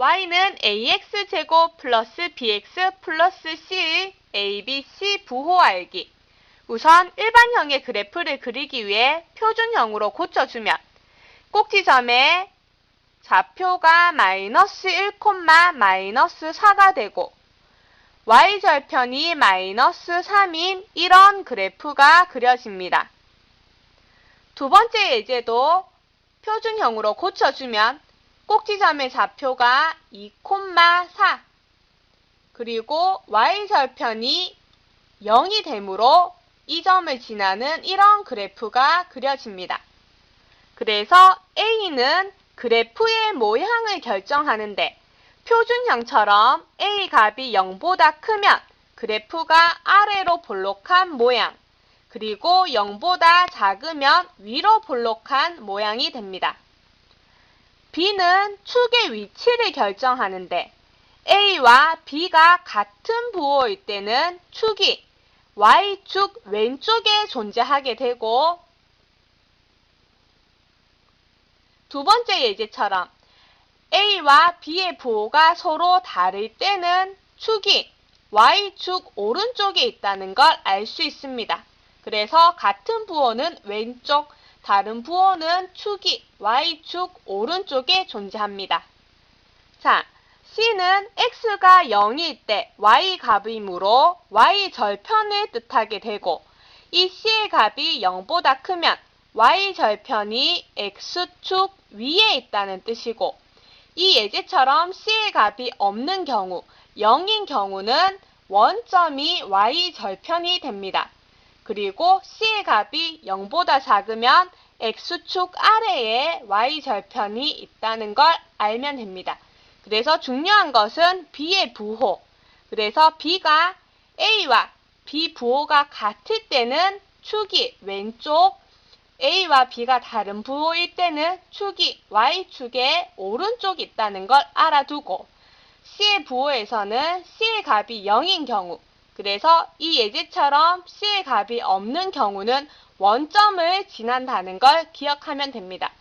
y는 ax제곱 플러스 bx 플러스 c의 abc 부호 알기. 우선 일반형의 그래프를 그리기 위해 표준형으로 고쳐주면 꼭지점에 좌표가 마이너스 1, 마이너스 4가 되고 y절편이 마이너스 3인 이런 그래프가 그려집니다. 두 번째 예제도 표준형으로 고쳐주면 꼭지점의 좌표가 2, 4 그리고 y절편이 0이 되므로 이 점을 지나는 이런 그래프가 그려집니다. 그래서 A는 그래프의 모양을 결정하는데 표준형처럼 A 값이 0보다 크면 그래프가 아래로 볼록한 모양, 그리고 0보다 작으면 위로 볼록한 모양이 됩니다. B는 축의 위치를 결정하는데 A와 B가 같은 부호일 때는 축이 Y축 왼쪽에 존재하게 되고 두 번째 예제처럼 A와 B의 부호가 서로 다를 때는 축이 Y축 오른쪽에 있다는 걸 알 수 있습니다. 그래서 같은 부호는 왼쪽, 다른 부호는 축이 Y축 오른쪽에 존재합니다. 자, C는 X가 0일 때 Y 값이므로 Y 절편을 뜻하게 되고 이 C의 값이 0보다 크면 Y 절편이 X축 위에 있다는 뜻이고 이 예제처럼 C의 값이 없는 경우 0인 경우는 원점이 Y 절편이 됩니다. 그리고 C의 값이 0보다 작으면 X축 아래에 Y절편이 있다는 걸 알면 됩니다. 그래서 중요한 것은 B의 부호. 그래서 B가 A와 B 부호가 같을 때는 축이 왼쪽, A와 B가 다른 부호일 때는 축이 Y축의 오른쪽 있다는 걸 알아두고 C의 부호에서는 C의 값이 0인 경우 그래서 이 예제처럼 C의 값이 없는 경우는 원점을 지난다는 걸 기억하면 됩니다.